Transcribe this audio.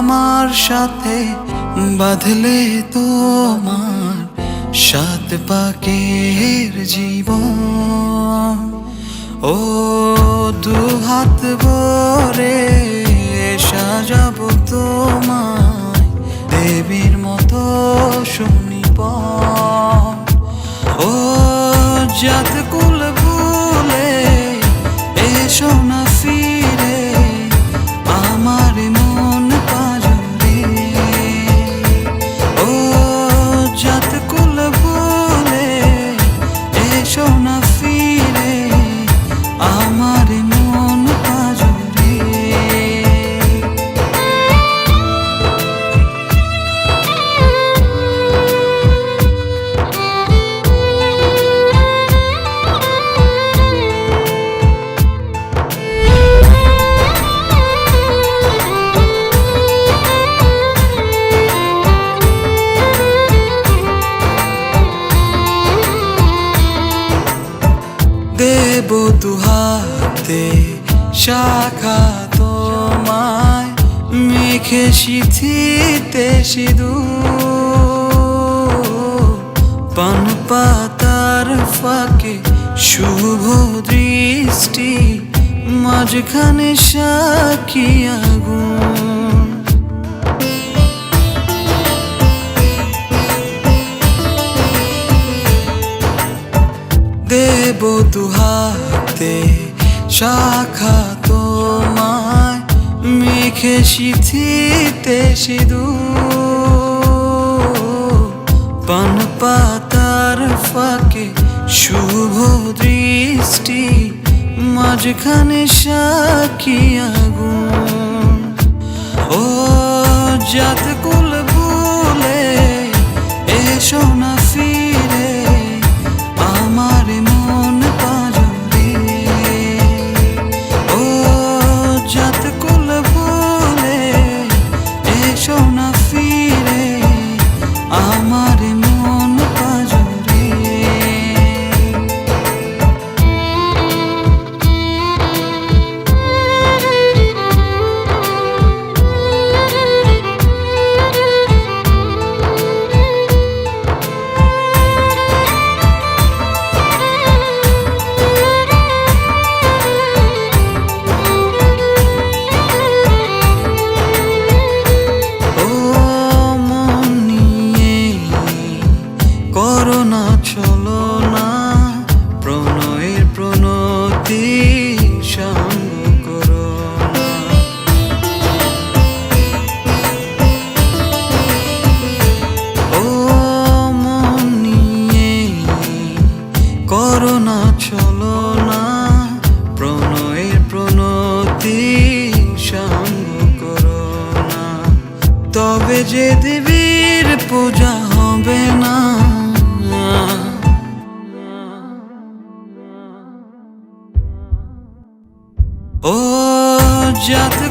সাথে বাঁধলে তোমার সাত পাকের জীবন। ও দু হাত ভরে সাজাবো তোমায় দেবীর মতো শুনিব ও জাত দেব দুহাতে শাখা তোমায় মেখে সিথিতে সিধু পান পাতার ফাঁকে শুভ দৃষ্টি, মাঝখানে সাকি আগুন শাখা তোমায় মেখে সিথিতে সিধু পান পাতার ফাঁকে শুভ দৃষ্টি, মাঝখানে সাক্ষী আগুন। ও জাত চলো না, প্রণয়ের প্রণতি সঙ্গ করো না। ও মন নিয়ে করোনা চলো না, প্রণয়ের প্রণতি সঙ্গ করো না। তবে যে ও জাত